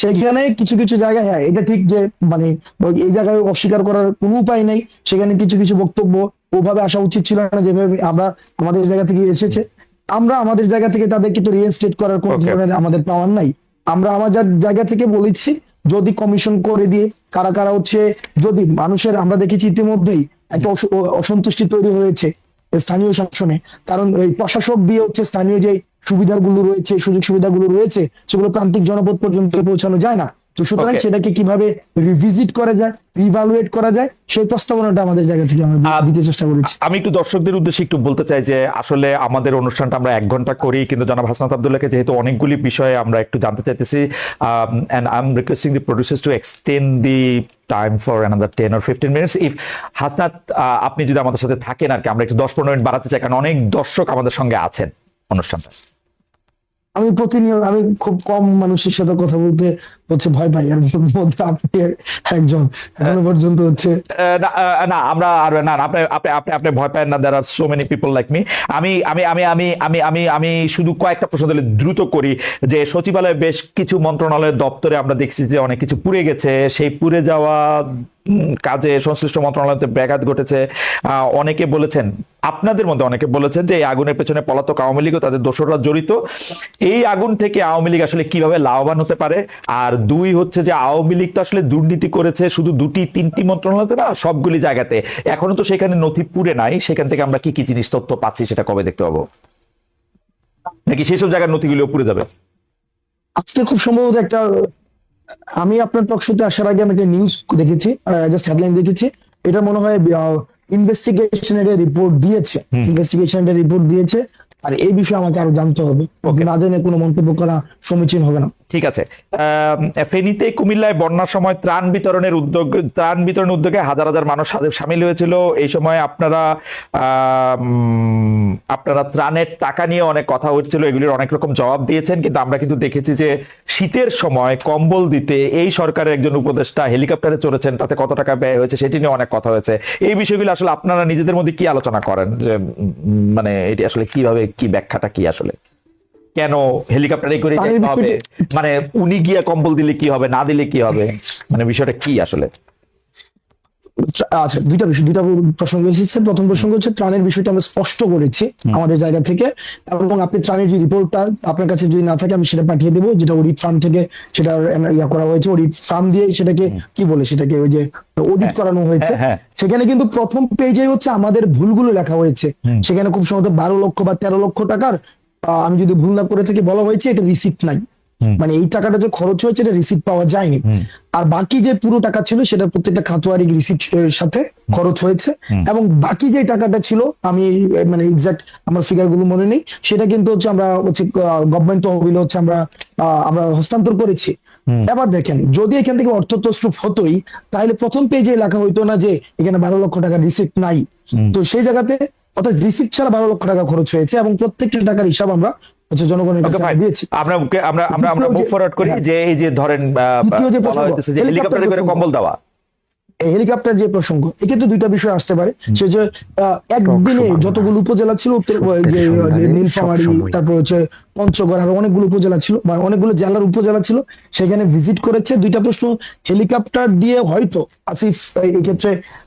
সেখানে কিছু কিছু জায়গায় হ্যাঁ এটা ঠিক যে মানে এই জায়গায় অস্বীকার করার কোনো উপায় নেই। সেখানে কিছু কিছু বক্তব্য ওভাবে আসা উচিত ছিল না যেভাবে আমরা আমাদের জায়গা থেকে এসেছে। আমরা আমাদের জায়গা থেকে তাদেরকে তো রিইনস্টেট করার কোনো ধরনের আমাদের পাওয়ার নাই। আমরা আমাদের জায়গা থেকে বলেছি যদি কমিশন করে দিয়ে কারা কারা হচ্ছে যদি মানুষের আমরা দেখেছি ইতিমধ্যেই একটা অসন্তুষ্টি তৈরি হয়েছে স্থানীয় শাসনে। কারণ এই প্রশাসক দিয়ে হচ্ছে স্থানীয় যে সুবিধাগুলো রয়েছে সুযোগ সুবিধাগুলো রয়েছে সেগুলো প্রান্তিক জনপদ পর্যন্ত পৌঁছানো যায় না। তো সুতরাং সেটাকে কীভাবে রিভিজিট করা যায় রিভালুয়েট করা যায় সেই প্রস্তাবনাটা আমাদের জায়গা থেকে আমরা দিতে চেষ্টা করেছি। আমি একটু দর্শকদের উদ্দেশ্যে একটু বলতে চাই যে আসলে আমাদের অনুষ্ঠানটা আমরা এক ঘণ্টা করি কিন্তু জনাব হাসনাত আবদুল্লাহকে যেহেতু অনেকগুলি বিষয়ে আমরা একটু জানতে চাইতেছি and I am requesting the producers to extend the time for another ten or fifteen minutes if Hasnat আপনি যদি আমাদের সাথে থাকেন আর কি আমরা একটু দশ পনেরো মিনিট বাড়াতে চাই কারণ অনেক দর্শক আমাদের সঙ্গে আছেন অনুষ্ঠানটা আমি প্রতিনিয়ত আমি খুব কম মানুষের সাথে কথা বলতে হচ্ছে ভয় পাই আর মধ্যে আপনি একজন। এখনও পর্যন্ত হচ্ছে না, আমরা আর না আপনি আপনি আপনি ভয় পান না there are so many people like me আমি আমি আমি আমি আমি আমি আমি শুধু কয়েকটা প্রশ্ন দিলে দ্রুত করি যে সচিবালয়ে বেশ কিছু মন্ত্রণালয়ের দপ্তরে আমরা দেখছি যে অনেক কিছু পুড়ে গেছে। সেই পুড়ে যাওয়া কাজে সংশ্লিষ্ট মন্ত্রণালয়তে ব্যাঘাত ঘটেছে। অনেকে বলেছেন আপনাদের মধ্যে অনেকে বলেছেন যে এই আগুনের পেছনে পলাতক আওয়ামী লীগ তাদের দোসররা জড়িত। এই আগুন থেকে আওয়ামী লীগ আসলে কীভাবে লাভবান হতে পারে? আর দুই হচ্ছে যে আওয়ামী লীগ তো আসলে দুর্নীতি করেছে শুধু দুটি তিনটি মন্ত্রণালয়তে না সবগুলি জায়গাতে। এখনও তো সেখানে নথি পুরে নাই সেখান থেকে আমরা কি কি জিনিস তথ্য পাচ্ছি সেটা কবে দেখতে পাবো? নাকি সেসব জায়গার নথিগুলো পুড়ে যাবে? আজকে খুব সম্ভবত একটা আমি আপনার টকশোতে আসার আগে আমি একটা নিউজ দেখেছি জাস্ট হেডলাইন দেখেছি। এটা মনে হয় ইনভেস্টিগেশনের রিপোর্ট দিয়েছে। ইনভেস্টিগেশনের রিপোর্ট দিয়েছে। আর এই বিষয়ে আমাকে আরও জানতে হবে. না জেনে কোনো মন্তব্য করা সমীচীন হবে না। ঠিক আছে। ফেনীতে কুমিল্লায় বন্যার সময় ত্রাণ বিতরণের উদ্যোগ, ত্রাণ বিতরণের উদ্যোগে হাজার হাজার মানুষ সামিল হয়েছিল। এই সময় আপনারা আপনারা ত্রাণের টাকা নিয়ে অনেক কথা হচ্ছিল, এগুলির অনেক রকম জবাব দিয়েছেন। কিন্তু আমরা কিন্তু দেখেছি যে শীতের সময় কম্বল দিতে এই সরকারের একজন উপদেষ্টা হেলিকপ্টারে চড়েছেন, তাতে কত টাকা ব্যয় হয়েছে সেটি নিয়ে অনেক কথা হয়েছে। এই বিষয়গুলো আসলে আপনারা নিজেদের মধ্যে কি আলোচনা করেন? যে মানে এটি আসলে কীভাবে, কি ব্যাখ্যাটা কি আসলে? কেন হেলিকপ্টারে করে যেতে হবে? মানে উনি গিয়ে কম্বল দিলে কি হবে না দিলে কি হবে? মানে বিষয়টা কি আসলে? আচ্ছা দুইটা বিষয় দুইটা প্রসঙ্গ এসেছে। প্রথম প্রসঙ্গ হচ্ছে ত্রাণের বিষয়টা আমরা স্পষ্ট করেছি আমাদের জায়গা থেকে। এবং আপনি ত্রাণের যে রিপোর্টটা আপনার কাছে যদি না থাকে আমি সেটা পাঠিয়ে দেবো যেটা অডিট ফার্ম থেকে সেটা ইয়া করা হয়েছে। অডিট ফার্ম দিয়ে সেটাকে কি বলে সেটাকে ওই যে অডিট করানো হয়েছে। হ্যাঁ, হ্যাঁ। সেখানে কিন্তু প্রথম পেজে হচ্ছে আমাদের ভুলগুলো লেখা হয়েছে। সেখানে খুব সম্ভবত বারো লক্ষ বা তেরো লক্ষ টাকার আমি যদি ভুল না করে থাকি বলা হয়েছে এটা রিসিপ্ট নাই। মানে এই টাকাটা যে খরচ হয়েছে এটা রিসিপ্ট পাওয়া যায়নি। আর বাকি যে পুরো টাকা ছিল সেটা প্রত্যেকটা খাতোয়ারি রিসিপ্ট সাথে খরচ হয়েছে। এবং বাকি যে টাকাটা ছিল আমি মানে এক্সাক্ট আমার ফিগারগুলো মনে নেই সেটা কিন্তু হচ্ছে আমরা হচ্ছে গভর্নমেন্ট তহবিলে হচ্ছে আমরা আমরা হস্তান্তর করেছি। এবার দেখেন যদি এখান থেকে অর্থ তস্রুপ হতোই তাহলে প্রথম পেজে লেখা হইতো না যে এখানে বারো লক্ষ টাকা রিসিপ্ট নাই। তো সেই জায়গাতে অর্থাৎ রিসিপ্ট ছাড়া বারো লক্ষ টাকা খরচ হয়েছে এবং প্রত্যেকটা টাকার হিসাব আমরা হচ্ছে জনগণের কাছে Okay, দিয়েছি। আমরা আমরা আমরা মুভ ফরওয়ার্ড করি হ্যাঁ। যে এই যে ধরেন যে হেলিকপ্টারে করে কম্বল দেওয়া। হেলিকপ্টার যে প্রসঙ্গ এক্ষেত্রে দুইটা বিষয় আসতে পারে। সে যে একদিনে যতগুলো উপজেলা ছিল উত্তর যে নীলফামারী। তারপর হচ্ছে পঞ্চগড় আরও অনেকগুলো উপজেলা ছিল বা অনেকগুলো জেলার উপজেলা ছিল সেখানে ভিজিট করেছে। দুইটা প্রশ্ন হেলিকপ্টার দিয়ে হয়তো আসিফ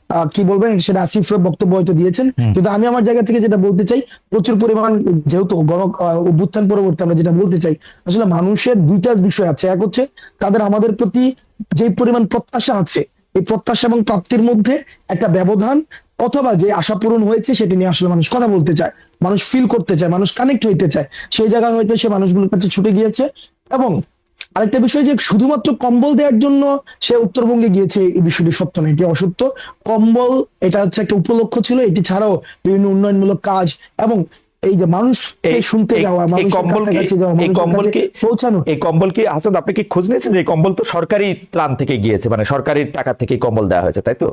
আহ, কি বলবেন সেটা আসিফ বক্তব্য হয়তো দিয়েছেন। কিন্তু আমি আমার জায়গা থেকে যেটা বলতে চাই প্রচুর পরিমাণ যেহেতু গণ অভ্যুত্থান পরবর্তী আমরা যেটা বলতে চাই আসলে মানুষের দুইটা বিষয় আছে। এক হচ্ছে তাদের আমাদের প্রতি যে পরিমাণ প্রত্যাশা আছে এই প্রত্যাশা এবং প্রাপ্তির মধ্যে একটা ব্যবধান অথবা যে আশা পূরণ হয়েছে সেটা নিয়ে আসলে মানুষ কথা বলতে চায়, মানুষ ফিল করতে চায়, মানুষ কানেক্ট হইতে চায়। সেই জায়গায় হয়তো সে মানুষগুলোর কাছে ছুটে গিয়েছে এবং আরেকটা বিষয় যে শুধুমাত্র কম্বল দেওয়ার জন্য সে উত্তরবঙ্গে গিয়েছে, এই বিষয়টি সত্য নয় এটি অসত্য। কম্বল, এটা হচ্ছে একটা উপলক্ষ ছিল, এটি ছাড়াও বিভিন্ন উন্নয়নমূলক কাজ এবং এই যে মানুষ এই শুনতে যাওয়া এই কম্বল এই কম্বল কি পৌঁছানো। এই কম্বল কি হাসান আপনি কি খোঁজ নিয়েছেন যে কম্বল তো সরকারি ত্রাণ থেকে গিয়েছে? মানে সরকারি টাকা থেকে কম্বল দেওয়া হয়েছে তাই তো?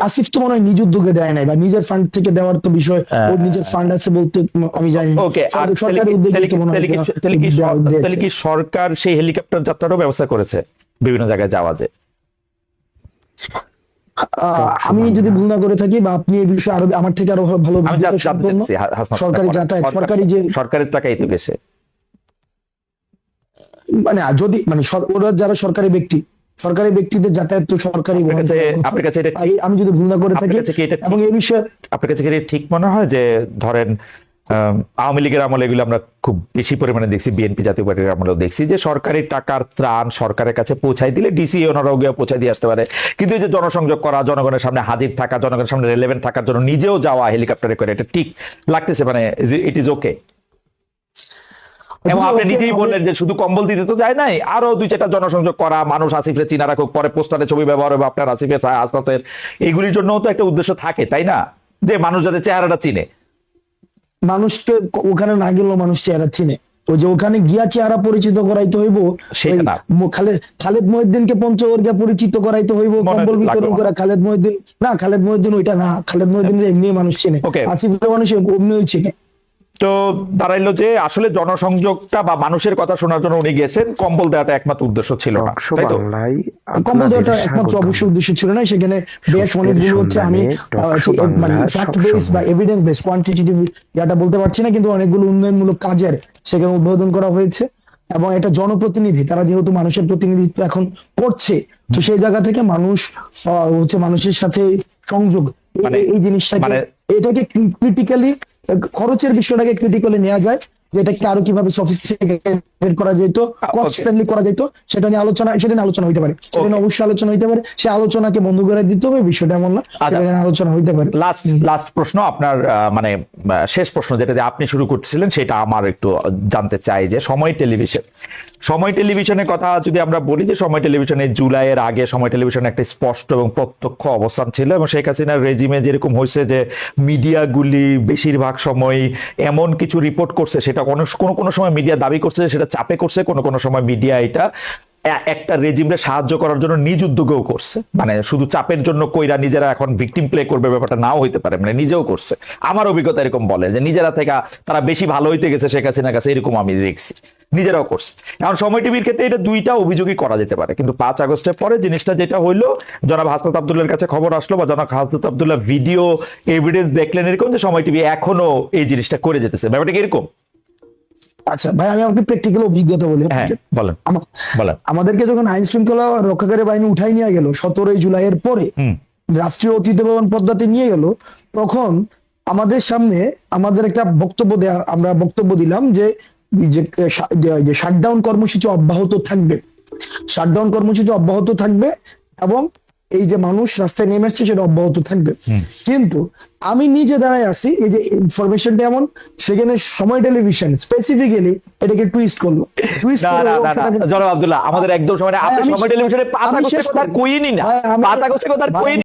আসিফ তো মনে হয় নিজ উদ্যোগে দেয় নাই বা নিজের ফান্ড থেকে দেওয়ার তো বিষয় হ্যাঁ। ওর নিজের ফান্ড আছে বলতে আমি জানি ওকে আর সরকার- তাহলে কি- হয় সরকার সেই হেলিকপ্টার যাত্রারও ব্যবস্থা করেছে বিভিন্ন জায়গায় যাওয়া যে আহ, আমি যদি ভুল না করে থাকি বা আপনি এই বিষয়ে আরও আমার থেকে আরও ভালো সরকারি সরকারি যে সরকারের টাকাই তো গেছে মানে যদি মানে ওরা যারা সরকারি ব্যক্তি সরকারি ব্যক্তিদের যাতায়াত তো সরকারি আপনার কাছে আমি যদি ভুল না করে থাকি এবং এই বিষয়ে আপনার কাছে ঠিক মনে হয় যে ধরেন আওয়ামী লীগের আমলে এগুলো আমরা খুব বেশি পরিমাণে দেখছি বিএনপি জাতীয় পার্টির আমলেও দেখছি যে সরকারি টাকার ত্রাণ সরকারের কাছে পৌঁছাই দিলে ডিসি ওনারাও গিয়ে পৌঁছাই দিয়ে আসতে পারে। কিন্তু এই যে জনসংযোগ করা জনগণের সামনে হাজির থাকা জনগণের সামনে রেলেভেন্ট থাকার জন্য নিজেও যাওয়া হেলিকপ্টারে করে এটা ঠিক লাগতেছে মানে ইট ইজ ওকে এবং আপনি নিজেই বললেন যে শুধু কম্বল দিতে তো যায় নাই আরও দুই চারটা জনসংযোগ করা মানুষ আসিফে চিনা রাখুক পরে পোস্টারে ছবি ব্যবহার হবে আপনার আসিফের আসনাতের এগুলির জন্য তো একটা উদ্দেশ্য থাকে তাই না? যে মানুষ যাতে চেহারাটা চিনে। মানুষকে ওখানে না গেলেও মানুষ চেহারা চিনে। ওই যে ওখানে গিয়া চেহারা পরিচিত করাইতে হইব খালেদ মহিউদ্দিনকে পঞ্চবর্গে পরিচিত করাইতে হইব কম্বল বিতরণ করা খালেদ মহিউদ্দিন না খালেদ মহিউদ্দিন ওইটা না খালেদ মহিউদ্দিন এমনি মানুষ চেনে। আসিফ মানুষ এমনিও চিনে। তো দাঁড়াইলো যে আসলে জনসংযোগটা বা মানুষের কথা শোনার জন্য উনি গেছেন। কম্বল দেওয়াটা একমাত্র উদ্দেশ্য ছিল না তাই তো? কম্বল দেওয়াটা একমাত্র। অবশ্য উদ্দেশ্য ছিল না সেখানে বেশ অনেকগুলো হচ্ছে আমি মানে ফ্যাক্ট বেস বা এভিডেন্স বেস কোয়ান্টিটেটিভ ইয়াটা বলতে পারছি না কিন্তু অনেকগুলো উন্নয়নমূলক কাজের সেখানে উদ্বোধন করা হয়েছে। এবং এটা জনপ্রতিনিধি তারা যেহেতু মানুষের প্রতিনিধিত্ব এখন করছে তো সেই জায়গা থেকে মানুষ আহ, হচ্ছে মানুষের সাথে সংযোগ এই- মানে- এই জিনিসটাকে মানে- এটাকে ক্রিটিক্যালি খরচের বিষয়টাকে ক্রিটিক্যালি নেওয়া যায় যে এটাকে আরও কীভাবে সফিস্টিকেটেড করা যেত কস্ট ফ্রেন্ডলি করা যেত সেটা নিয়ে আলোচনা সেটা নিয়ে আলোচনা হইতে পারে। সেটা নিয়ে অবশ্যই আলোচনা হইতে পারে। সে আলোচনাকে বন্ধ করে দিতে হবে বিষয়টা এমন না আচ্ছা। আলোচনা হইতে পারে। লাস্ট লাস্ট প্রশ্ন আপনার মানে শেষ প্রশ্ন যেটা আপনি শুরু করছিলেন সেটা আমার একটু জানতে চাই যে সময় টেলিভিশন। সময় টেলিভিশনের কথা যদি আমরা বলি যে সময় টেলিভিশনে জুলাইয়ের আগে সময় টেলিভিশনে একটা স্পষ্ট এবং প্রত্যক্ষ অবস্থান ছিল এবং শেখ হাসিনার রেজিমে যেরকম হয়েছে যে মিডিয়াগুলি বেশিরভাগ সময় এমন কিছু রিপোর্ট করছে, সেটা কোনো কোনো সময় মিডিয়া দাবি করছে, সেটা চাপে করছে, কোনো কোনো সময় মিডিয়া এটা একটা রেজিমরে সাহায্য করার জন্য নিজ উদ্যোগেও করছে। মানে শুধু চাপের জন্য কইরা নিজেরা এখন ভিকটিম প্লে করবে ব্যাপারটা নাও হইতে পারে মানে নিজেও করছে। আমার অভিজ্ঞতা এরকম বলে যে নিজেরা থেকে তারা বেশি ভালো হইতে গেছে শেখ হাসিনার কাছে, এরকম আমি দেখছি। নিজেরাও করছে। এখন সময় টিভির ক্ষেত্রে এটা দুইটা অভিযোগই করা যেতে পারে, কিন্তু পাঁচ আগস্টের পরে জিনিসটা যেটা হইল, জনাব হাসনাত আবদুল্লার কাছে খবর আসলো বা জনাব হাসনাত আবদুল্লাহ ভিডিও এভিডেন্স দেখলেন এরকম যে সময় টিভি এখনও এই জিনিসটা করে যেতেছে। ব্যাপারটা কি এরকম? আচ্ছা ভাই আমি আপনাকে প্র্যাকটিক্যাল অভিজ্ঞতা বলি। হ্যাঁ বলেন বলেন। আমাদেরকে যখন আইন শৃঙ্খলা রক্ষাকারী বাহিনী উঠাই নিয়ে গেল সতেরোই জুলাইয়ের পরে রাষ্ট্রীয় অতিথি ভবন পদ্মাতে নিয়ে গেল তখন আমাদের সামনে আমাদের একটা বক্তব্য দেয়া আমরা বক্তব্য দিলাম যে যে শাটডাউন কর্মসূচি অব্যাহত থাকবে। শাটডাউন কর্মসূচি অব্যাহত থাকবে এবং এই যে মানুষ রাস্তায় নেমে আসছে সেটা অব্যাহত থাকবে। কিন্তু আমি নিজে দাঁড়ায় আসি এই যে ইনফরমেশনটা এমন সেখানে সময় টেলিভিশন স্পেসিফিক্যালি এটাকে টুইস্ট করল। টুইস্ট না না না না জনাব আব্দুল্লাহ আমাদের একদম সময় আপনি সময় টেলিভিশনে পাতা আমি কথা কইনি না। পাতা আমি- পাঁচ কথা কইনি।